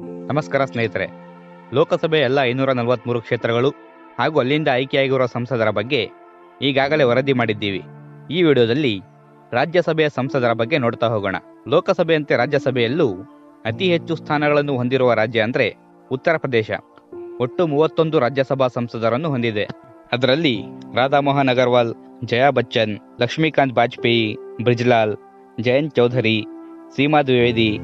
ನಮಸ್ಕಾರ ಸ್ನೇಹಿತರೆ. ಲೋಕಸಭೆ ಎಲ್ಲ ಐನೂರ ನಲವತ್ತ್ಮೂರು ಕ್ಷೇತ್ರಗಳು ಹಾಗೂ ಅಲ್ಲಿಂದ ಆಯ್ಕೆಯಾಗಿರುವ ಸಂಸದರ ಬಗ್ಗೆ ಈಗಾಗಲೇ ವರದಿ ಮಾಡಿದ್ದೀವಿ. ಈ ವಿಡಿಯೋದಲ್ಲಿ ರಾಜ್ಯಸಭೆಯ ಸಂಸದರ ಬಗ್ಗೆ ನೋಡ್ತಾ ಹೋಗೋಣ. ಲೋಕಸಭೆಯಂತೆ ರಾಜ್ಯಸಭೆಯಲ್ಲೂ ಅತಿ ಹೆಚ್ಚು ಸ್ಥಾನಗಳನ್ನು ಹೊಂದಿರುವ ರಾಜ್ಯ ಅಂದರೆ ಉತ್ತರ ಪ್ರದೇಶ. ಒಟ್ಟು ಮೂವತ್ತೊಂದು ರಾಜ್ಯಸಭಾ ಸಂಸದರನ್ನು ಹೊಂದಿದೆ. ಅದರಲ್ಲಿ Radhamohan Agarwal, Jaya Bachchan, Laxmikant Bajpai, Brijlal, Jayant Chaudhary, Seema Dwivedi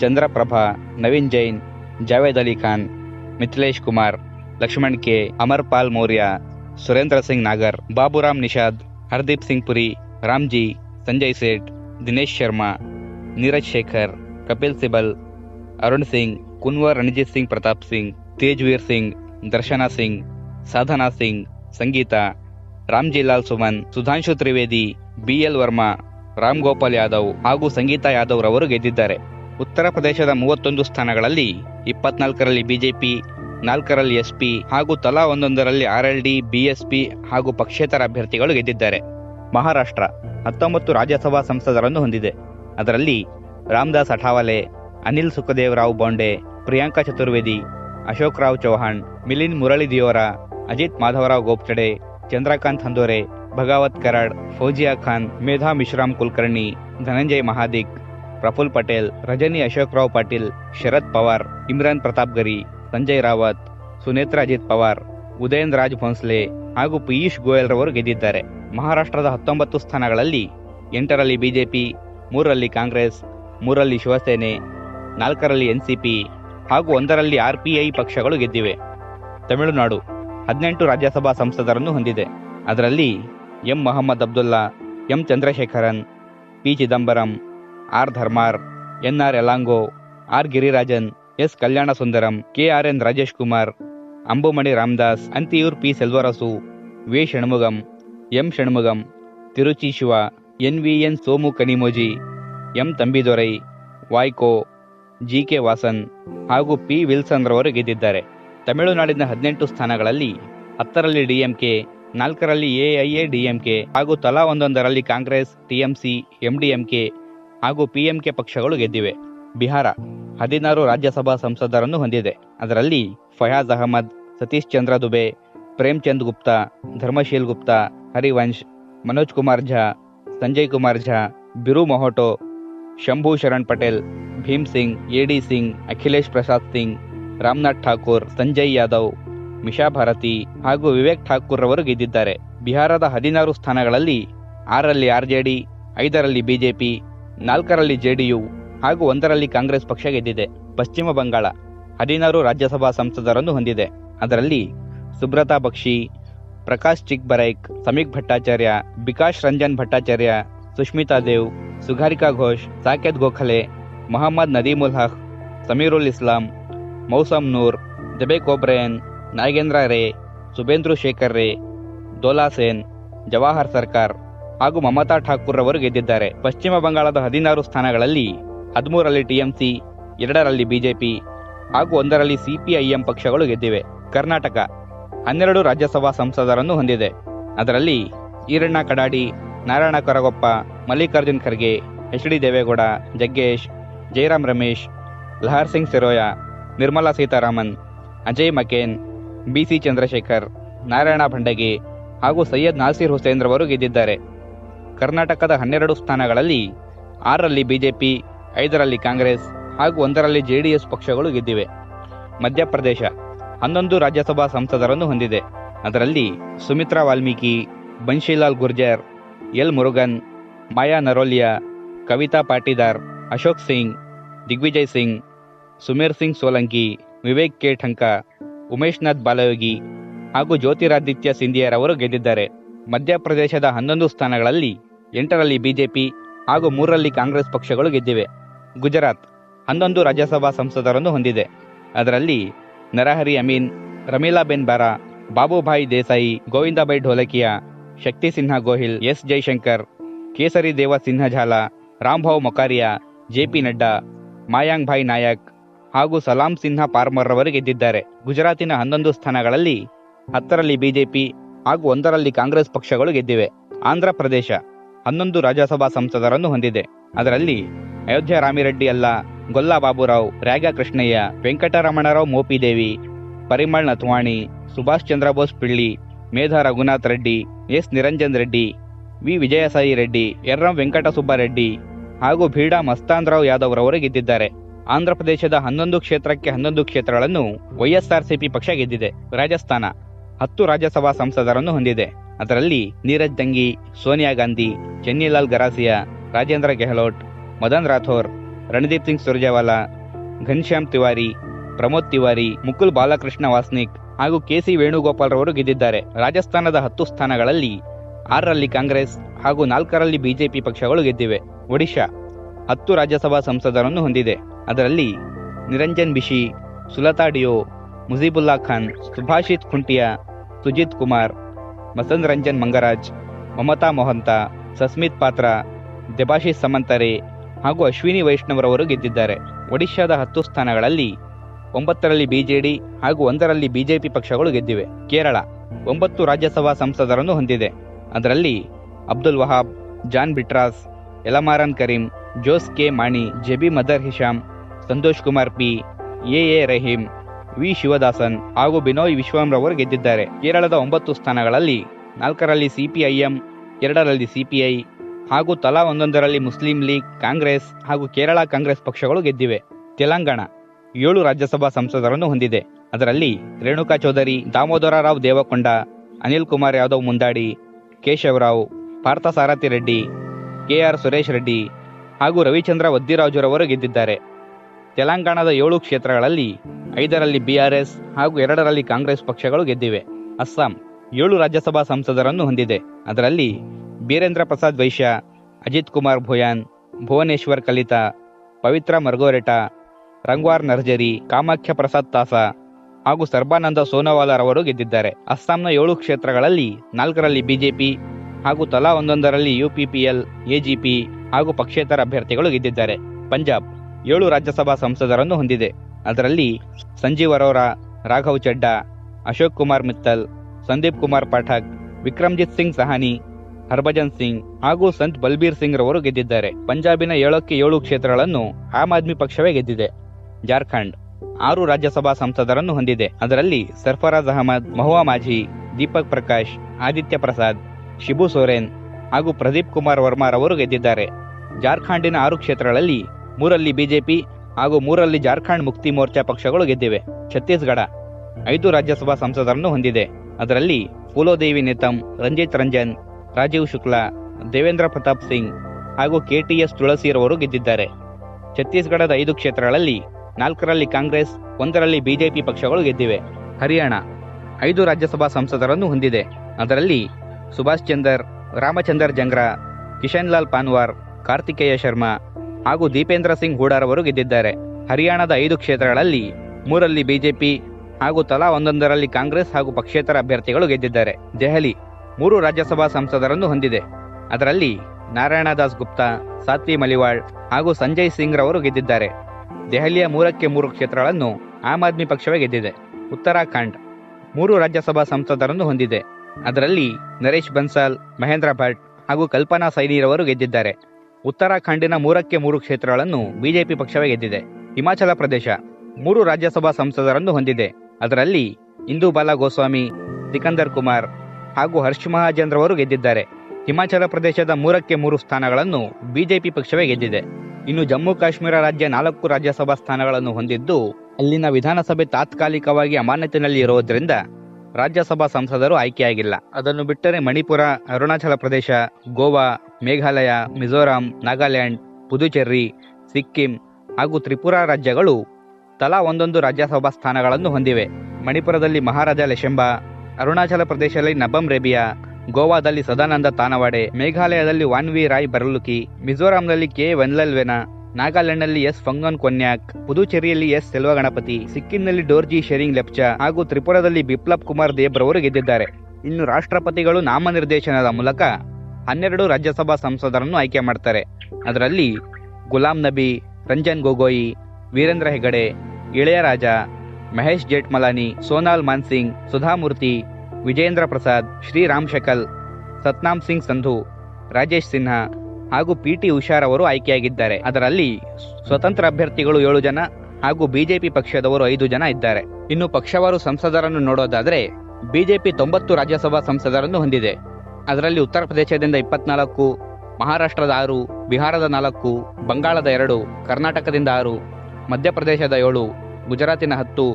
Chandraprabha, Naveen Jain, Javed Ali Khan, Mithilesh Kumar, Laxman K, Amar Pal Maurya, Surendra Singh Nagar, Baburam Nishad, Hardeep Singh Puri Ramji Sanjay Seth, Dinesh Sharma, Neeraj Shekhar, Kapil Sibal, Arun Singh, Kunwar Ranjit Singh, Pratap Singh, Tejveer Singh, Darshana Singh, Sadhana Singh, Sangeeta Ramji Lal Suman, Sudhanshu Trivedi, B L Verma, Ram Gopal Yadav ಹಾಗೂ ಸಂಗೀತಾ ಯಾದವ್ ರವರು ಗೆದ್ದಿದ್ದಾರೆ. ಉತ್ತರ ಪ್ರದೇಶದ ಮೂವತ್ತೊಂದು ಸ್ಥಾನಗಳಲ್ಲಿ ಇಪ್ಪತ್ನಾಲ್ಕರಲ್ಲಿ BJP, ನಾಲ್ಕರಲ್ಲಿ SP ಹಾಗೂ ತಲಾ ಒಂದೊಂದರಲ್ಲಿ ಆರ್ಎಲ್ಡಿ ಬಿಎಸ್ಪಿ ಹಾಗೂ ಪಕ್ಷೇತರ ಅಭ್ಯರ್ಥಿಗಳು ಗೆದ್ದಿದ್ದಾರೆ. ಮಹಾರಾಷ್ಟ್ರ ಹತ್ತೊಂಬತ್ತು ರಾಜ್ಯಸಭಾ ಸಂಸದರನ್ನು ಹೊಂದಿದೆ. ಅದರಲ್ಲಿ ರಾಮದಾಸ್ ಅಠಾವಲೆ, ಅನಿಲ್ ಸುಖದೇವ್ ರಾವ್ ಬಾಂಡೆ, ಪ್ರಿಯಾಂಕಾ ಚತುರ್ವೇದಿ, ಅಶೋಕ್ ರಾವ್ ಚೌಹಾಣ್ ಮಿಲಿನ್ ಮುರಳಿ ದಿಯೋರ, ಅಜಿತ್ ಮಾಧವರಾವ್ ಗೋಪ್ಚಡೆ, ಚಂದ್ರಕಾಂತ್ ಹಂದೋರೆ, ಭಗಾವತ್ ಕರಾಡ್, ಫೌಜಿಯಾ ಖಾನ್, ಮೇಧಾ ಮಿಶ್ರಾಮ್ ಕುಲಕರ್ಣಿ, ಧನಂಜಯ್ ಮಹಾದಿಕ್ ಪ್ರಫುಲ್ ಪಟೇಲ್, ರಜನಿ ಅಶೋಕ್ ರಾವ್ ಪಾಟೀಲ್, ಶರದ್ ಪವಾರ್, ಇಮ್ರಾನ್ ಪ್ರತಾಪ್ ಗರಿ, ಸಂಜಯ್ ರಾವತ್, ಸುನೇತ್ರ ಅಜಿತ್ ಪವಾರ್, ಉದಯನ್ ರಾಜ್ ಭೋನ್ಸ್ಲೆ ಹಾಗೂ ಪಿಯೂಷ್ ಗೋಯಲ್ ರವರು ಗೆದ್ದಿದ್ದಾರೆ. ಮಹಾರಾಷ್ಟ್ರದ ಹತ್ತೊಂಬತ್ತು ಸ್ಥಾನಗಳಲ್ಲಿ ಎಂಟರಲ್ಲಿ ಬಿಜೆಪಿ, ಮೂರರಲ್ಲಿ ಕಾಂಗ್ರೆಸ್, ಮೂರರಲ್ಲಿ ಶಿವಸೇನೆ, ನಾಲ್ಕರಲ್ಲಿ ಎನ್ಸಿಪಿ ಹಾಗೂ ಒಂದರಲ್ಲಿ ಆರ್ಪಿಐ ಪಕ್ಷಗಳು ಗೆದ್ದಿವೆ. ತಮಿಳುನಾಡು ಹದಿನೆಂಟು ರಾಜ್ಯಸಭಾ ಸಂಸದರನ್ನು ಹೊಂದಿದೆ. ಅದರಲ್ಲಿ M. Mohammed Abdullah, M. Chandrasekharan, P. Chidambaram R Dharmar, N R Elango R Girirajan, S Kalyana Sundaram K R N Rajesh Kumar, Anbumani Ramadoss, Anthiyur P Selvarasu, V Shanmugam, M Shanmugam, Tiruchi Siva, N V N Somu Kanimozhi M Thambidurai, Vaiko, G K Vasan ಹಾಗೂ P Wilson ರವರು ಗೆದ್ದಿದ್ದಾರೆ. ತಮಿಳುನಾಡಿನ ಹದಿನೆಂಟು ಸ್ಥಾನಗಳಲ್ಲಿ ಹತ್ತರಲ್ಲಿ DMK ನಾಲ್ಕರಲ್ಲಿ AIA DMK ಹಾಗೂ ತಲಾ ಒಂದೊಂದರಲ್ಲಿ ಕಾಂಗ್ರೆಸ್ ಟಿಎಂಸಿ ಎಂಡಿಎಂಕೆ ಹಾಗೂ ಪಿಎಂಕೆ ಪಕ್ಷಗಳು ಗೆದ್ದಿವೆ. ಬಿಹಾರ ಹದಿನಾರು ರಾಜ್ಯಸಭಾ ಸಂಸದರನ್ನು ಹೊಂದಿದೆ. ಅದರಲ್ಲಿ ಫಯಾಜ್ ಅಹಮದ್, ಸತೀಶ್ ಚಂದ್ರ ದುಬೆ, ಪ್ರೇಮ್ಚಂದ್ ಗುಪ್ತಾ, ಧರ್ಮಶೀಲ್ ಗುಪ್ತಾ, ಹರಿವಂಶ್, ಮನೋಜ್ ಕುಮಾರ್ ಝಾ, ಸಂಜಯ್ ಕುಮಾರ್ ಝಾ, ಬಿರು ಮೊಹೋಟೋ, ಶಂಭು ಶರಣ್ ಪಟೇಲ್, ಭೀಮ್ ಸಿಂಗ್, ಎ ಡಿ ಸಿಂಗ್, ಅಖಿಲೇಶ್ ಪ್ರಸಾದ್ ಸಿಂಗ್, ರಾಮನಾಥ್ ಠಾಕೂರ್, ಸಂಜಯ್ ಯಾದವ್, ಮಿಶಾ ಭಾರತಿ ಹಾಗೂ ವಿವೇಕ್ ಠಾಕೂರ್ ರವರು ಗೆದ್ದಿದ್ದಾರೆ. ಬಿಹಾರದ ಹದಿನಾರು ಸ್ಥಾನಗಳಲ್ಲಿ ಆರರಲ್ಲಿ ಆರ್ಜೆಡಿ ಐದರಲ್ಲಿ ಬಿಜೆಪಿ ನಾಲ್ಕರಲ್ಲಿ ಜೆಡಿಯು ಹಾಗೂ ಒಂದರಲ್ಲಿ ಕಾಂಗ್ರೆಸ್ ಪಕ್ಷ ಗೆದ್ದಿದೆ. ಪಶ್ಚಿಮ ಬಂಗಾಳ ಹದಿನಾರು ರಾಜ್ಯಸಭಾ ಸಂಸದರನ್ನು ಹೊಂದಿದೆ. ಅದರಲ್ಲಿ ಸುಬ್ರತಾ ಬಕ್ಷಿ, ಪ್ರಕಾಶ್ ಚಿಕ್ಬರೈಕ್ ಸಮೀಕ್ ಭಟ್ಟಾಚಾರ್ಯ, ಬಿಕಾಶ್ ರಂಜನ್ ಭಟ್ಟಾಚಾರ್ಯ, ಸುಷ್ಮಿತಾ ದೇವ್ ಸುಗಾರಿಕಾ ಘೋಷ್, ಸಾಕೇತ್ ಗೋಖಲೆ, ಮೊಹಮ್ಮದ್ ನದೀಮುಲ್ ಹಕ್ ಸಮೀರುಲ್ ಇಸ್ಲಾಂ ಮೌಸಮ್ ನೂರ್ ದಬೆ ಕೋಬ್ರೇನ್ ನಾಗೇಂದ್ರ ರೇ ಸುಬೇಂದ್ರು ಶೇಖರ್ ರೇ, ದೋಲಾ ಸೇನ್, ಜವಾಹರ್ ಸರ್ಕಾರ್. ಹಾಗೂ ಮಮತಾ ಠಾಕೂರ್ ಅವರು ಗೆದ್ದಿದ್ದಾರೆ. ಪಶ್ಚಿಮ ಬಂಗಾಳದ ಹದಿನಾರು ಸ್ಥಾನಗಳಲ್ಲಿ ಹದಿಮೂರರಲ್ಲಿ ಟಿಎಂಸಿ, ಎರಡರಲ್ಲಿ ಬಿಜೆಪಿ ಹಾಗೂ ಒಂದರಲ್ಲಿ ಸಿಪಿಐಎಂ ಪಕ್ಷಗಳು ಗೆದ್ದಿವೆ. ಕರ್ನಾಟಕ ಹನ್ನೆರಡು ರಾಜ್ಯಸಭಾ ಸಂಸದರನ್ನು ಹೊಂದಿದೆ. ಅದರಲ್ಲಿ Eranna Kadadi, Narayana Koragappa, Mallikarjun Kharge, H D Deve Gowda, Jaggesh Jairam Ramesh, Lahar Singh Siroya, Nirmala Sitharaman, Ajay Maken, B C Chandrasekhar, Narayana Bhandage ಹಾಗೂ ಸೈಯದ್ ನಾಸೀರ್ ಹುಸೇನ್ ರವರು ಗೆದ್ದಿದ್ದಾರೆ. ಕರ್ನಾಟಕದ ಹನ್ನೆರಡು ಸ್ಥಾನಗಳಲ್ಲಿ ಆರರಲ್ಲಿ ಬಿಜೆಪಿ, ಐದರಲ್ಲಿ ಕಾಂಗ್ರೆಸ್ ಹಾಗೂ ಒಂದರಲ್ಲಿ ಜೆಡಿಎಸ್ ಪಕ್ಷಗಳು ಗೆದ್ದಿವೆ. ಮಧ್ಯಪ್ರದೇಶ ಹನ್ನೊಂದು ರಾಜ್ಯಸಭಾ ಸಂಸದರನ್ನು ಹೊಂದಿದೆ. ಅದರಲ್ಲಿ ಸುಮಿತ್ರಾ ವಾಲ್ಮೀಕಿ, ಬನ್ಶಿಲಾಲ್ ಗುರ್ಜರ್, ಎಲ್ ಮುರುಗನ್, ಮಾಯಾ ನರೋಲಿಯಾ, ಕವಿತಾ ಪಾಟೀದಾರ್, ಅಶೋಕ್ ಸಿಂಗ್, ದಿಗ್ವಿಜಯ್ ಸಿಂಗ್, ಸುಮೇರ್ ಸಿಂಗ್ ಸೋಲಂಕಿ, ವಿವೇಕ್ ಕೆ. ಠಂಕ ಉಮೇಶ್ನಾಥ್ ಬಾಲಯೋಗಿ ಹಾಗೂ ಜ್ಯೋತಿರಾದಿತ್ಯ ಸಿಂಧಿಯಾರವರು ಗೆದ್ದಿದ್ದಾರೆ. ಮಧ್ಯಪ್ರದೇಶದ ಹನ್ನೊಂದು ಸ್ಥಾನಗಳಲ್ಲಿ ಎಂಟರಲ್ಲಿ ಬಿಜೆಪಿ ಹಾಗೂ ಮೂರರಲ್ಲಿ ಕಾಂಗ್ರೆಸ್ ಪಕ್ಷಗಳು ಗೆದ್ದಿವೆ. ಗುಜರಾತ್ ಹನ್ನೊಂದು ರಾಜ್ಯಸಭಾ ಸಂಸದರನ್ನು ಹೊಂದಿದೆ. ಅದರಲ್ಲಿ Narhari Amin Ramila Ben Bara, Babubhai Desai, Govindbhai Dholakia, Shakti Sinha Gohil, S Jaishankar, Kesari Dev Sinhzala Rambhai Mokariya, J P Nadda, Mayank Bhai Nayak ಹಾಗೂ ಸಲಾಂ ಸಿನ್ಹಾ ಪಾರ್ಮರ್ ಅವರು ಗೆದ್ದಿದ್ದಾರೆ. ಗುಜರಾತಿನ ಹನ್ನೊಂದು ಸ್ಥಾನಗಳಲ್ಲಿ ಹತ್ತರಲ್ಲಿ ಬಿಜೆಪಿ ಹಾಗೂ ಒಂದರಲ್ಲಿ ಕಾಂಗ್ರೆಸ್ ಪಕ್ಷಗಳು ಗೆದ್ದಿವೆ. ಆಂಧ್ರ ಪ್ರದೇಶ ಹನ್ನೊಂದು ರಾಜ್ಯಸಭಾ ಸಂಸದರನ್ನು ಹೊಂದಿದೆ. ಅದರಲ್ಲಿ ಅಯೋಧ್ಯ ರಾಮಿರೆಡ್ಡಿ ಅಲ್ಲ ಗೊಲ್ಲಾ ಬಾಬುರಾವ್ ರ್ಯಾಗ ಕೃಷ್ಣಯ್ಯ, ವೆಂಕಟರಮಣರಾವ್ ಮೋಪಿದೇವಿ, ಪರಿಮಳ್ ನಥ್ವಾಣಿ, ಸುಭಾಷ್ ಚಂದ್ರ ಬೋಸ್ ಪಿಳ್ಳಿ, ಮೇಧಾ ರಘುನಾಥ್ ರೆಡ್ಡಿ, ಎಸ್ ನಿರಂಜನ್ ರೆಡ್ಡಿ, ವಿ ವಿಜಯಸಾಯಿ ರೆಡ್ಡಿ ಎರ್ರಂ ವೆಂಕಟಸುಬ್ಬರೆಡ್ಡಿ ಹಾಗೂ ಭೀಡಾ ಮಸ್ತಾನ್ರಾವ್ ಯಾದವ್ ರವರು ಗೆದ್ದಿದ್ದಾರೆ. ಆಂಧ್ರಪ್ರದೇಶದ ಹನ್ನೊಂದು ಕ್ಷೇತ್ರಕ್ಕೆ ಹನ್ನೊಂದು ಕ್ಷೇತ್ರಗಳನ್ನು ವೈಎಸ್ಆರ್ಸಿಪಿ ಪಕ್ಷ ಗೆದ್ದಿದೆ. ರಾಜಸ್ಥಾನ ಹತ್ತು ರಾಜ್ಯಸಭಾ ಸಂಸದರನ್ನು ಹೊಂದಿದೆ. ಅದರಲ್ಲಿ ನೀರಜ್ ದಂಗಿ, ಸೋನಿಯಾ ಗಾಂಧಿ, ಚೆನ್ನಿಲಾಲ್ ಗರಾಸಿಯಾ, ರಾಜೇಂದ್ರ ಗೆಹ್ಲೋಟ್, ಮದನ್ ರಾಥೋರ್, ರಣದೀಪ್ ಸಿಂಗ್ ಸುರ್ಜೇವಾಲಾ, ಘನಶ್ಯಾಮ್ ತಿವಾರಿ, ಪ್ರಮೋದ್ ತಿವಾರಿ, ಮುಕುಲ್ ಬಾಲಕೃಷ್ಣ ವಾಸ್ನಿಕ್ ಹಾಗೂ ಕೆಸಿ ವೇಣುಗೋಪಾಲ್ ರವರು ಗೆದ್ದಿದ್ದಾರೆ. ರಾಜಸ್ಥಾನದ ಹತ್ತು ಸ್ಥಾನಗಳಲ್ಲಿ ಆರರಲ್ಲಿ ಕಾಂಗ್ರೆಸ್ ಹಾಗೂ ನಾಲ್ಕರಲ್ಲಿ ಬಿಜೆಪಿ ಪಕ್ಷಗಳು ಗೆದ್ದಿವೆ. ಒಡಿಶಾ ಹತ್ತು ರಾಜ್ಯಸಭಾ ಸಂಸದರನ್ನು ಹೊಂದಿದೆ. ಅದರಲ್ಲಿ ನಿರಂಜನ್ ಬಿಶಿ, ಸುಲತಾ ಡಿಯೋ, ಮುಜೀಬುಲ್ಲಾ ಖಾನ್, ಸುಭಾಷಿತ್ ಖುಂಟಿಯಾ, ಸುಜಿತ್ ಕುಮಾರ್ ಮಸಂದ್ ರಂಜನ್ ಮಂಗರಾಜ್, ಮಮತಾ ಮೊಹಂತ, ಸಸ್ಮಿತ್ ಪಾತ್ರ, ದೆಬಾಶಿಸ್ ಸಮಂತರೆ ಹಾಗೂ ಅಶ್ವಿನಿ ವೈಷ್ಣವರವರು ಗೆದ್ದಿದ್ದಾರೆ. ಒಡಿಶಾದ ಹತ್ತು ಸ್ಥಾನಗಳಲ್ಲಿ ಒಂಬತ್ತರಲ್ಲಿ ಬಿಜೆಡಿ ಹಾಗೂ ಒಂದರಲ್ಲಿ ಬಿಜೆಪಿ ಪಕ್ಷಗಳು ಗೆದ್ದಿವೆ. ಕೇರಳ ಒಂಬತ್ತು ರಾಜ್ಯಸಭಾ ಸಂಸದರನ್ನು ಹೊಂದಿದೆ. ಅದರಲ್ಲಿ Abdul Wahab, John Brittas Elamaram Kareem, Jose K Mani, Jebi Mather Hisham, Santhosh Kumar P, A A Rahim V. Sivadasan ಹಾಗೂ ಬಿನೋಯ್ ವಿಶ್ವಂರವರು ಗೆದ್ದಿದ್ದಾರೆ. ಕೇರಳದ ಒಂಬತ್ತು ಸ್ಥಾನಗಳಲ್ಲಿ ನಾಲ್ಕರಲ್ಲಿ ಸಿಪಿಐಎಂ, ಎರಡರಲ್ಲಿ ಸಿಪಿಐ ಹಾಗೂ ತಲಾ ಒಂದೊಂದರಲ್ಲಿ ಮುಸ್ಲಿಂ ಲೀಗ್, ಕಾಂಗ್ರೆಸ್ ಹಾಗೂ ಕೇರಳ ಕಾಂಗ್ರೆಸ್ ಪಕ್ಷಗಳು ಗೆದ್ದಿವೆ. ತೆಲಂಗಾಣ ಏಳು ರಾಜ್ಯಸಭಾ ಸಂಸದರನ್ನು ಹೊಂದಿದೆ. ಅದರಲ್ಲಿ ರೇಣುಕಾ ಚೌಧರಿ, ದಾಮೋದರ ರಾವ್ ದೇವಕೊಂಡ, ಅನಿಲ್ ಕುಮಾರ್ ಯಾದವ್ ಮುಂದಾಡಿ ಕೇಶವರಾವ್ ಪಾರ್ಥಸಾರಥಿ ರೆಡ್ಡಿ ಕೆಆರ್ ಸುರೇಶ್ ರೆಡ್ಡಿ ಹಾಗೂ ರವಿಚಂದ್ರ ವದ್ದಿರಾಜುರವರು ಗೆದ್ದಿದ್ದಾರೆ. ತೆಲಂಗಾಣದ ಏಳು ಕ್ಷೇತ್ರಗಳಲ್ಲಿ ಐದರಲ್ಲಿ ಬಿಆರ್ಎಸ್ ಹಾಗೂ ಎರಡರಲ್ಲಿ ಕಾಂಗ್ರೆಸ್ ಪಕ್ಷಗಳು ಗೆದ್ದಿವೆ. ಅಸ್ಸಾಂ ಏಳು ರಾಜ್ಯಸಭಾ ಸಂಸದರನ್ನು ಹೊಂದಿದೆ. ಅದರಲ್ಲಿ ಬೀರೇಂದ್ರ ಪ್ರಸಾದ್ ವೈಶ್ಯ, ಅಜಿತ್ ಕುಮಾರ್ ಭೋಯಾನ್, ಭುವನೇಶ್ವರ್ ಕಲಿತಾ, ಪವಿತ್ರ ಮರ್ಗೋರೆಟಾ, ರಂಗ್ವಾರ್ ನರ್ಜರಿ, ಕಾಮಾಖ್ಯ ಪ್ರಸಾದ್ ತಾಸ ಹಾಗೂ ಸರ್ಬಾನಂದ ಸೋನೋವಾಲರವರು ಗೆದ್ದಿದ್ದಾರೆ. ಅಸ್ಸಾಂನ ಏಳು ಕ್ಷೇತ್ರಗಳಲ್ಲಿ ನಾಲ್ಕರಲ್ಲಿ ಬಿಜೆಪಿ ಹಾಗೂ ತಲಾ ಒಂದೊಂದರಲ್ಲಿ ಯುಪಿಪಿಎಲ್ ಎಜಿಪಿ ಹಾಗೂ ಪಕ್ಷೇತರ ಅಭ್ಯರ್ಥಿಗಳು ಗೆದ್ದಿದ್ದಾರೆ. ಪಂಜಾಬ್ ಏಳು ರಾಜ್ಯಸಭಾ ಸಂಸದರನ್ನು ಹೊಂದಿದೆ. ಅದರಲ್ಲಿ ಸಂಜೀವ್ ಅರೋರಾ, ರಾಘವ್ ಚಡ್ಡಾ, ಅಶೋಕ್ ಕುಮಾರ್ ಮಿತ್ತಲ್, ಸಂದೀಪ್ ಕುಮಾರ್ ಪಾಠಕ್, ವಿಕ್ರಮ್ಜಿತ್ ಸಿಂಗ್ ಸಹಾನಿ, ಹರ್ಭಜನ್ ಸಿಂಗ್ ಹಾಗೂ ಸಂತ್ ಬಲ್ಬೀರ್ ಸಿಂಗ್ ರವರು ಗೆದ್ದಿದ್ದಾರೆ. ಪಂಜಾಬಿನ ಏಳಕ್ಕೆ ಏಳು ಕ್ಷೇತ್ರಗಳನ್ನು ಆಮ್ ಆದ್ಮಿ ಪಕ್ಷವೇ ಗೆದ್ದಿದೆ. ಜಾರ್ಖಂಡ್ ಆರು ರಾಜ್ಯಸಭಾ ಸಂಸದರನ್ನು ಹೊಂದಿದೆ. ಅದರಲ್ಲಿ ಸರ್ಫರಾಜ್ ಅಹಮದ್, ಮಹುವಾ ಮಾಝಿ ದೀಪಕ್ ಪ್ರಕಾಶ್, ಆದಿತ್ಯ ಪ್ರಸಾದ್, ಶಿಬು ಸೋರೆನ್ ಹಾಗೂ ಪ್ರದೀಪ್ ಕುಮಾರ್ ವರ್ಮಾರವರು ಗೆದ್ದಿದ್ದಾರೆ. ಜಾರ್ಖಂಡಿನ ಆರು ಕ್ಷೇತ್ರಗಳಲ್ಲಿ ಮೂರಲ್ಲಿ ಬಿಜೆಪಿ ಹಾಗೂ ಮೂರಲ್ಲಿ ಜಾರ್ಖಂಡ್ ಮುಕ್ತಿ ಮೋರ್ಚಾ ಪಕ್ಷಗಳು ಗೆದ್ದಿವೆ. ಛತ್ತೀಸ್ಗಢ ಐದು ರಾಜ್ಯಸಭಾ ಸಂಸದರನ್ನು ಹೊಂದಿದೆ. ಅದರಲ್ಲಿ ಫೂಲೋದೇವಿ ನೇತಂ, ರಂಜಿತ್ ರಂಜನ್, ರಾಜೀವ್ ಶುಕ್ಲಾ, ದೇವೇಂದ್ರ ಪ್ರತಾಪ್ ಸಿಂಗ್ ಹಾಗೂ ಕೆಟಿಎಸ್ ತುಳಸಿರವರು ಗೆದ್ದಿದ್ದಾರೆ. ಛತ್ತೀಸ್ಗಢದ ಐದು ಕ್ಷೇತ್ರಗಳಲ್ಲಿ ನಾಲ್ಕರಲ್ಲಿ ಕಾಂಗ್ರೆಸ್, ಒಂದರಲ್ಲಿ ಬಿಜೆಪಿ ಪಕ್ಷಗಳು ಗೆದ್ದಿವೆ. ಹರಿಯಾಣ ಐದು ರಾಜ್ಯಸಭಾ ಸಂಸದರನ್ನು ಹೊಂದಿದೆ. ಅದರಲ್ಲಿ ಸುಭಾಷ್ ಚಂದರ್, ರಾಮಚಂದರ್ ಜಂಗ್ರಾ ಕಿಶನ್ ಲಾಲ್ ಪಾನ್ವಾರ್, ಕಾರ್ತಿಕೇಯ ಶರ್ಮಾ ಹಾಗೂ ದೀಪೇಂದ್ರ ಸಿಂಗ್ ಹೂಡಾರವರು ಗೆದ್ದಿದ್ದಾರೆ. ಹರಿಯಾಣದ ಐದು ಕ್ಷೇತ್ರಗಳಲ್ಲಿ ಮೂರಲ್ಲಿ ಬಿಜೆಪಿ ಹಾಗೂ ತಲಾ ಒಂದೊಂದರಲ್ಲಿ ಕಾಂಗ್ರೆಸ್ ಹಾಗೂ ಪಕ್ಷೇತರ ಅಭ್ಯರ್ಥಿಗಳು ಗೆದ್ದಿದ್ದಾರೆ. ದೆಹಲಿ ಮೂರು ರಾಜ್ಯಸಭಾ ಸಂಸದರನ್ನು ಹೊಂದಿದೆ. ಅದರಲ್ಲಿ ನಾರಾಯಣ ದಾಸ್ ಗುಪ್ತಾ, ಸಾತ್ವಿ ಮಲಿವಾಳ್ ಹಾಗೂ ಸಂಜಯ್ ಸಿಂಗ್ ರವರು ಗೆದ್ದಿದ್ದಾರೆ. ದೆಹಲಿಯ ಮೂರಕ್ಕೆ ಮೂರು ಕ್ಷೇತ್ರಗಳನ್ನು ಆಮ್ ಆದ್ಮಿ ಪಕ್ಷವೇ ಗೆದ್ದಿದೆ. ಉತ್ತರಾಖಂಡ್ ಮೂರು ರಾಜ್ಯಸಭಾ ಸಂಸದರನ್ನು ಹೊಂದಿದೆ. ಅದರಲ್ಲಿ ನರೇಶ್ ಬನ್ಸಾಲ್, ಮಹೇಂದ್ರ ಭಟ್ ಹಾಗೂ ಕಲ್ಪನಾ ಸೈನಿರವರು ಗೆದ್ದಿದ್ದಾರೆ. ಉತ್ತರಾಖಂಡಿನ ಮೂರಕ್ಕೆ ಮೂರು ಕ್ಷೇತ್ರಗಳನ್ನು ಬಿಜೆಪಿ ಪಕ್ಷವೇ ಗೆದ್ದಿದೆ. ಹಿಮಾಚಲ ಪ್ರದೇಶ ಮೂರು ರಾಜ್ಯಸಭಾ ಸಂಸದರನ್ನು ಹೊಂದಿದೆ. ಅದರಲ್ಲಿ ಇಂದು ಬಾಲಾ ಗೋಸ್ವಾಮಿ ಸಿಕಂದರ್ ಕುಮಾರ್ ಹಾಗೂ ಹರ್ಷ ಮಹಾಜನ್ ರವರು ಗೆದ್ದಿದ್ದಾರೆ. ಹಿಮಾಚಲ ಪ್ರದೇಶದ ಮೂರಕ್ಕೆ ಮೂರು ಸ್ಥಾನಗಳನ್ನು ಬಿಜೆಪಿ ಪಕ್ಷವೇ ಗೆದ್ದಿದೆ. ಇನ್ನು ಜಮ್ಮು ಕಾಶ್ಮೀರ ರಾಜ್ಯ ನಾಲ್ಕು ರಾಜ್ಯಸಭಾ ಸ್ಥಾನಗಳನ್ನು ಹೊಂದಿದ್ದು, ಅಲ್ಲಿನ ವಿಧಾನಸಭೆ ತಾತ್ಕಾಲಿಕವಾಗಿ ಅಮಾನತಿನಲ್ಲಿ ಇರುವುದರಿಂದ ರಾಜ್ಯಸಭಾ ಸಂಸದರು ಆಯ್ಕೆಯಾಗಿಲ್ಲ. ಅದನ್ನು ಬಿಟ್ಟರೆ ಮಣಿಪುರ, ಅರುಣಾಚಲ ಪ್ರದೇಶ, ಗೋವಾ, ಮೇಘಾಲಯ, ಮಿಜೋರಾಂ, ನಾಗಾಲ್ಯಾಂಡ್ ಪುದುಚೇರಿ ಸಿಕ್ಕಿಂ ಹಾಗೂ ತ್ರಿಪುರಾ ರಾಜ್ಯಗಳು ತಲಾ ಒಂದೊಂದು ರಾಜ್ಯಸಭಾ ಸ್ಥಾನಗಳನ್ನು ಹೊಂದಿವೆ. ಮಣಿಪುರದಲ್ಲಿ ಮಹಾರಾಜ ಲೆಶೆಂಬ, ಅರುಣಾಚಲ ಪ್ರದೇಶದಲ್ಲಿ ನಬಂ ರೇಬಿಯಾ, ಗೋವಾದಲ್ಲಿ ಸದಾನಂದ ತಾನವಾಡೆ, ಮೇಘಾಲಯದಲ್ಲಿ ವಾನ್ವಿ ರಾಯ್ ಬರಲುಕಿ, ಮಿಜೋರಾಂನಲ್ಲಿ ಕೆ ವೆನ್ಲಲ್ವೆನಾ ನಾಗಾಲ್ಯಾಂಡ್ನಲ್ಲಿ ಎಸ್ ಫಂಗನ್ ಕೊನ್ಯಾಕ್, ಪುದುಚೇರಿಯಲ್ಲಿ ಎಸ್ ಸೆಲ್ವಗಣಪತಿ, ಸಿಕ್ಕಿಂನಲ್ಲಿ ಡೋರ್ಜಿ ಶೆರಿಂಗ್ ಲೆಪ್ಚಾ ಹಾಗೂ ತ್ರಿಪುರದಲ್ಲಿ ಬಿಪ್ಲಬ್ ಕುಮಾರ್ ದೇಬ್ ಅವರು ಗೆದ್ದಿದ್ದಾರೆ. ಇನ್ನು ರಾಷ್ಟ್ರಪತಿಗಳು ನಾಮನಿರ್ದೇಶನದ ಮೂಲಕ ಹನ್ನೆರಡು ರಾಜ್ಯಸಭಾ ಸಂಸದರನ್ನು ಆಯ್ಕೆ ಮಾಡ್ತಾರೆ. ಅದರಲ್ಲಿ ಗುಲಾಂ ನಬಿ, ರಂಜನ್ ಗೊಗೋಯಿ, ವೀರೇಂದ್ರ ಹೆಗಡೆ ಇಳೆಯರಾಜ ಮಹೇಶ್ ಜೇಠ್ಮಲಾನಿ, ಸೋನಾಲ್ ಮಾನ್ಸಿಂಗ್, ಸುಧಾಮೂರ್ತಿ ವಿಜೇಂದ್ರ ಪ್ರಸಾದ್, ಶ್ರೀರಾಮ್ ಶಕಲ್, ಸತ್ನಾಮ್ ಸಿಂಗ್ ಸಂಧು, ರಾಜೇಶ್ ಸಿನ್ಹಾ ಹಾಗೂ ಪಿ ಟಿ ಉಷಾರ್ ಅವರು ಆಯ್ಕೆಯಾಗಿದ್ದಾರೆ. ಅದರಲ್ಲಿ ಸ್ವತಂತ್ರ ಅಭ್ಯರ್ಥಿಗಳು ಏಳು ಜನ ಹಾಗೂ ಬಿಜೆಪಿ ಪಕ್ಷದವರು ಐದು ಜನ ಇದ್ದಾರೆ. ಇನ್ನು ಪಕ್ಷವಾರು ಸಂಸದರನ್ನು ನೋಡೋದಾದ್ರೆ ಬಿಜೆಪಿ ತೊಂಬತ್ತು ರಾಜ್ಯಸಭಾ ಸಂಸದರನ್ನು ಹೊಂದಿದೆ. ಅದರಲ್ಲಿ ಉತ್ತರ ಪ್ರದೇಶದಿಂದ ಇಪ್ಪತ್ನಾಲ್ಕು, ಮಹಾರಾಷ್ಟ್ರದ ಆರು, ಬಿಹಾರದ ನಾಲ್ಕು, ಬಂಗಾಳದ ಎರಡು, ಕರ್ನಾಟಕದಿಂದ ಆರು, ಮಧ್ಯಪ್ರದೇಶದ ಏಳು, ಗುಜರಾತಿನ ಹತ್ತು,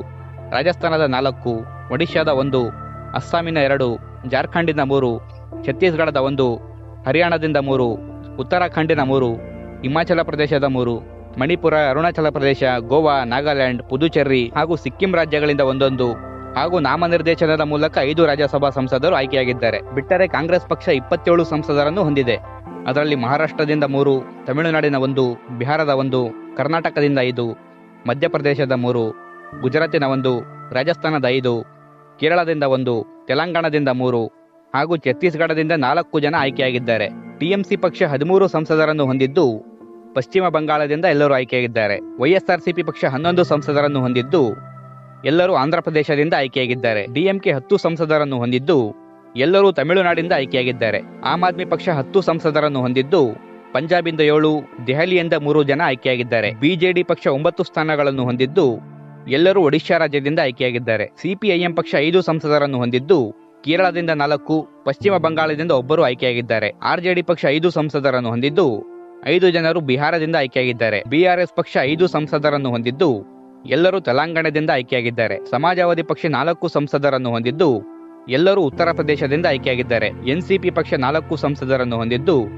ರಾಜಸ್ಥಾನದ ನಾಲ್ಕು, ಒಡಿಶಾದ ಒಂದು, ಅಸ್ಸಾಮಿನ ಎರಡು, ಜಾರ್ಖಂಡಿನ ಮೂರು, ಛತ್ತೀಸ್ಗಢದ ಒಂದು, ಹರಿಯಾಣದಿಂದ ಮೂರು ಉತ್ತರಾಖಂಡಿನ ಮೂರು, ಹಿಮಾಚಲ ಪ್ರದೇಶದ ಮೂರು, ಮಣಿಪುರ, ಅರುಣಾಚಲ ಪ್ರದೇಶ, ಗೋವಾ, ನಾಗಾಲ್ಯಾಂಡ್ ಪುದುಚೇರಿ ಹಾಗೂ ಸಿಕ್ಕಿಂ ರಾಜ್ಯಗಳಿಂದ ಒಂದೊಂದು ಹಾಗೂ ನಾಮನಿರ್ದೇಶನದ ಮೂಲಕ ಐದು ರಾಜ್ಯಸಭಾ ಸಂಸದರು ಆಯ್ಕೆಯಾಗಿದ್ದಾರೆ. ಬಿಟ್ಟರೆ ಕಾಂಗ್ರೆಸ್ ಪಕ್ಷ ಇಪ್ಪತ್ತೇಳು ಸಂಸದರನ್ನು ಹೊಂದಿದೆ. ಅದರಲ್ಲಿ ಮಹಾರಾಷ್ಟ್ರದಿಂದ ಮೂರು, ತಮಿಳುನಾಡಿನ ಒಂದು, ಬಿಹಾರದ ಒಂದು, ಕರ್ನಾಟಕದಿಂದ ಐದು, ಮಧ್ಯಪ್ರದೇಶದ ಮೂರು, ಗುಜರಾತಿನ ಒಂದು, ರಾಜಸ್ಥಾನದ ಐದು, ಕೇರಳದಿಂದ ಒಂದು, ತೆಲಂಗಾಣದಿಂದ ಮೂರು ಹಾಗೂ ಛತ್ತೀಸ್ಗಢದಿಂದ ನಾಲ್ಕು ಜನ ಆಯ್ಕೆಯಾಗಿದ್ದಾರೆ. ಟಿಎಂಸಿ ಪಕ್ಷ ಹದಿಮೂರು ಸಂಸದರನ್ನು ಹೊಂದಿದ್ದು, ಪಶ್ಚಿಮ ಬಂಗಾಳದಿಂದ ಎಲ್ಲರೂ ಆಯ್ಕೆಯಾಗಿದ್ದಾರೆ. ವೈಎಸ್ಆರ್ಸಿಪಿ ಪಕ್ಷ ಹನ್ನೊಂದು ಸಂಸದರನ್ನು ಹೊಂದಿದ್ದು, ಎಲ್ಲರೂ ಆಂಧ್ರಪ್ರದೇಶದಿಂದ ಆಯ್ಕೆಯಾಗಿದ್ದಾರೆ. ಡಿಎಂಕೆ ಹತ್ತು ಸಂಸದರನ್ನು ಹೊಂದಿದ್ದು, ಎಲ್ಲರೂ ತಮಿಳುನಾಡಿಂದ ಆಯ್ಕೆಯಾಗಿದ್ದಾರೆ. ಆಮ್ ಆದ್ಮಿ ಪಕ್ಷ ಹತ್ತು ಸಂಸದರನ್ನು ಹೊಂದಿದ್ದು, ಪಂಜಾಬಿಂದ ಏಳು, ದೆಹಲಿಯಿಂದ ಮೂರು ಜನ ಆಯ್ಕೆಯಾಗಿದ್ದಾರೆ. ಬಿಜೆಡಿ ಪಕ್ಷ ಒಂಬತ್ತು ಸ್ಥಾನಗಳನ್ನು ಹೊಂದಿದ್ದು, ಎಲ್ಲರೂ ಒಡಿಶಾ ರಾಜ್ಯದಿಂದ ಆಯ್ಕೆಯಾಗಿದ್ದಾರೆ. ಸಿಪಿಐಎಂ ಪಕ್ಷ ಐದು ಸಂಸದರನ್ನು ಹೊಂದಿದ್ದು ಕೇರಳದಿಂದ ನಾಲ್ಕು, ಪಶ್ಚಿಮ ಬಂಗಾಳದಿಂದ ಒಬ್ಬರು ಆಯ್ಕೆಯಾಗಿದ್ದಾರೆ. ಆರ್ಜೆಡಿ ಪಕ್ಷ ಐದು ಸಂಸದರನ್ನು ಹೊಂದಿದ್ದು, ಐದು ಜನರು ಬಿಹಾರದಿಂದ ಆಯ್ಕೆಯಾಗಿದ್ದಾರೆ. ಬಿಆರ್ಎಸ್ ಪಕ್ಷ ಐದು ಸಂಸದರನ್ನು ಹೊಂದಿದ್ದು, ಎಲ್ಲರೂ ತೆಲಂಗಾಣದಿಂದ ಆಯ್ಕೆಯಾಗಿದ್ದಾರೆ. ಸಮಾಜವಾದಿ ಪಕ್ಷ ನಾಲ್ಕು ಸಂಸದರನ್ನು ಹೊಂದಿದ್ದು, ಎಲ್ಲರೂ ಉತ್ತರ ಪ್ರದೇಶದಿಂದ ಆಯ್ಕೆಯಾಗಿದ್ದಾರೆ. ಎನ್ಸಿಪಿ ಪಕ್ಷ ನಾಲ್ಕು ಸಂಸದರನ್ನು ಹೊಂದಿದ್ದು,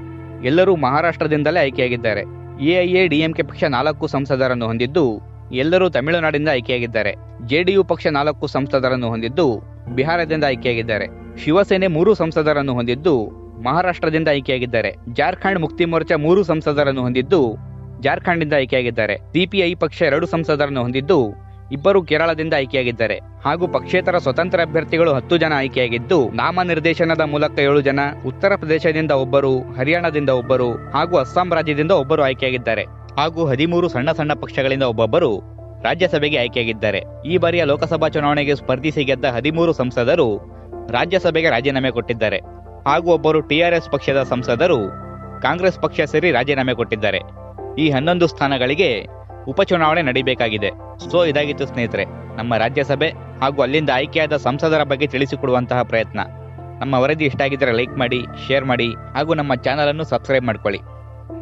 ಎಲ್ಲರೂ ಮಹಾರಾಷ್ಟ್ರದಿಂದಲೇ ಆಯ್ಕೆಯಾಗಿದ್ದಾರೆ. ಎಐಎ ಡಿಎಂಕೆ ಪಕ್ಷ ನಾಲ್ಕು ಸಂಸದರನ್ನು ಹೊಂದಿದ್ದು, ಎಲ್ಲರೂ ತಮಿಳುನಾಡಿಂದ ಆಯ್ಕೆಯಾಗಿದ್ದಾರೆ. ಜೆಡಿಯು ಪಕ್ಷ ನಾಲ್ಕು ಸಂಸದರನ್ನು ಹೊಂದಿದ್ದು ಬಿಹಾರದಿಂದ ಆಯ್ಕೆಯಾಗಿದ್ದಾರೆ. ಶಿವಸೇನೆ ಮೂರು ಸಂಸದರನ್ನು ಹೊಂದಿದ್ದು, ಮಹಾರಾಷ್ಟ್ರದಿಂದ ಆಯ್ಕೆಯಾಗಿದ್ದಾರೆ. ಜಾರ್ಖಂಡ್ ಮುಕ್ತಿ ಮೋರ್ಚಾ ಮೂರು ಸಂಸದರನ್ನು ಹೊಂದಿದ್ದು, ಜಾರ್ಖಂಡ್ನಿಂದ ಆಯ್ಕೆಯಾಗಿದ್ದಾರೆ. ಸಿಪಿಐ ಪಕ್ಷ ಎರಡು ಸಂಸದರನ್ನು ಹೊಂದಿದ್ದು, ಇಬ್ಬರು ಕೇರಳದಿಂದ ಆಯ್ಕೆಯಾಗಿದ್ದಾರೆ. ಹಾಗೂ ಪಕ್ಷೇತರ ಸ್ವತಂತ್ರ ಅಭ್ಯರ್ಥಿಗಳು ಹತ್ತು ಜನ ಆಯ್ಕೆಯಾಗಿದ್ದು, ನಾಮನಿರ್ದೇಶನದ ಮೂಲಕ ಏಳು ಜನ, ಉತ್ತರ ಪ್ರದೇಶದಿಂದ ಒಬ್ಬರು, ಹರಿಯಾಣದಿಂದ ಒಬ್ಬರು ಹಾಗೂ ಅಸ್ಸಾಂ ರಾಜ್ಯದಿಂದ ಒಬ್ಬರು ಆಯ್ಕೆಯಾಗಿದ್ದಾರೆ. ಹಾಗೂ ಹದಿಮೂರು ಸಣ್ಣ ಸಣ್ಣ ಪಕ್ಷಗಳಿಂದ ಒಬ್ಬೊಬ್ಬರು ರಾಜ್ಯಸಭೆಗೆ ಆಯ್ಕೆಯಾಗಿದ್ದಾರೆ. ಈ ಬಾರಿಯ ಲೋಕಸಭಾ ಚುನಾವಣೆಗೆ ಸ್ಪರ್ಧಿಸಿ ಗೆದ್ದ ಹದಿಮೂರು ಸಂಸದರು ರಾಜ್ಯಸಭೆಗೆ ರಾಜೀನಾಮೆ ಕೊಟ್ಟಿದ್ದಾರೆ. ಹಾಗೂ ಒಬ್ಬರು ಟಿಆರ್ಎಸ್ ಪಕ್ಷದ ಸಂಸದರು ಕಾಂಗ್ರೆಸ್ ಪಕ್ಷ ಸೇರಿ ರಾಜೀನಾಮೆ ಕೊಟ್ಟಿದ್ದಾರೆ. ಈ ಹನ್ನೊಂದು ಸ್ಥಾನಗಳಿಗೆ ಉಪಚುನಾವಣೆ ನಡೀಬೇಕಾಗಿದೆ. ಸೊ, ಇದಾಗಿತ್ತು ಸ್ನೇಹಿತರೆ, ನಮ್ಮ ರಾಜ್ಯಸಭೆ ಹಾಗೂ ಅಲ್ಲಿಂದ ಆಯ್ಕೆಯಾದ ಸಂಸದರ ಬಗ್ಗೆ ತಿಳಿಸಿಕೊಡುವಂತಹ ಪ್ರಯತ್ನ. ನಮ್ಮ ವರದಿ ಇಷ್ಟ ಆಗಿದ್ದರೆ ಲೈಕ್ ಮಾಡಿ, ಶೇರ್ ಮಾಡಿ ಹಾಗೂ ನಮ್ಮ ಚಾನಲನ್ನು ಸಬ್ಸ್ಕ್ರೈಬ್ ಮಾಡ್ಕೊಳ್ಳಿ.